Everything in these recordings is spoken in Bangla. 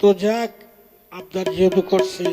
তো যাক আপনার যেহেতু করছে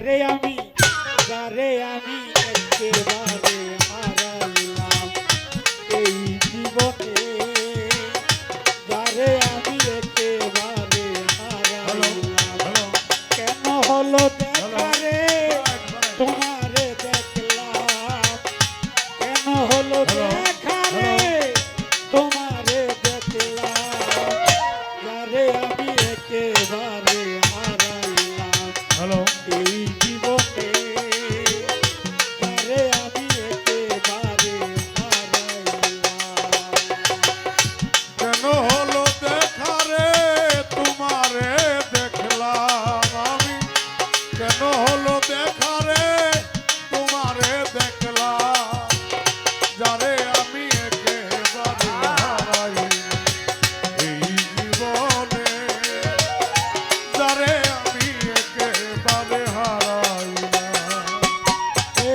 যারে আমি কেন হলো দেখা রে তোমারে দেখলাম। যারে আমি একেবারে হারাই এই জীবনে। যারে আমি একেবারে হারাই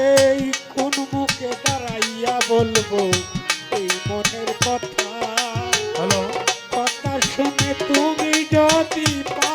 এই কোন মুখে দাঁড়াইয়া বলব এই মনের কথা। হ্যালো। কথা শুনে তুমি যদি পাও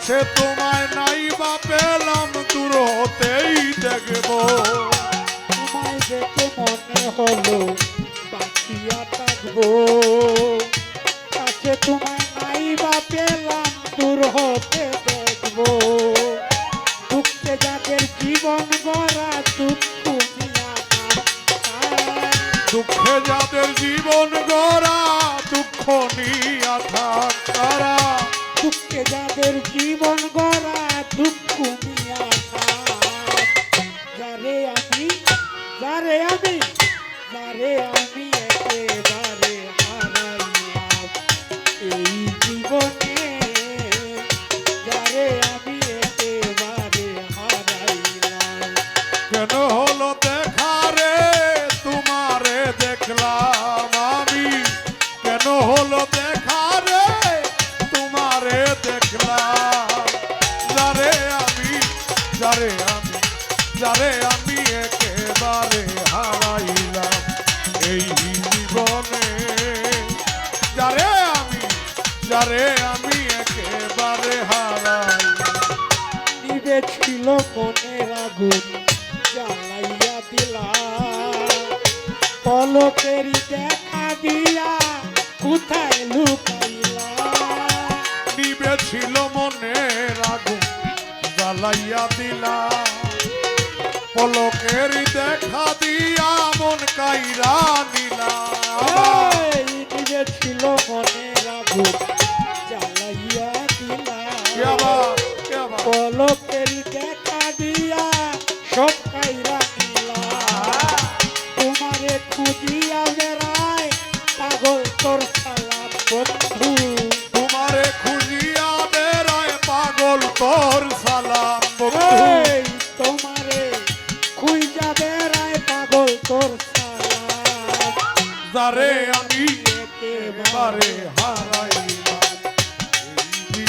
কাছে তোমায় নাই বা পেলাম, দূর হতেই দেখব। তোমায় দেখে মনে হলো পাখিয়া থাকব। কাছে তোমায় নাই বা পেলাম, দূর হতে দেখব। দুঃখে জীবন গড়া দুঃখ যারে আমি যারে আমি যারে আমি একেবারে হারাইলাম এই জীবনে পলকেরি দেখা দিয়া কোথায় লুকাইলা? ছিল মনের আগুন জ্বালাইয়া দিলা। পলকের দেখা দিয়া মন কাইরা নিলা। নিজে ছিল মনের আগুন জ্বালাইয়া দিলা। কে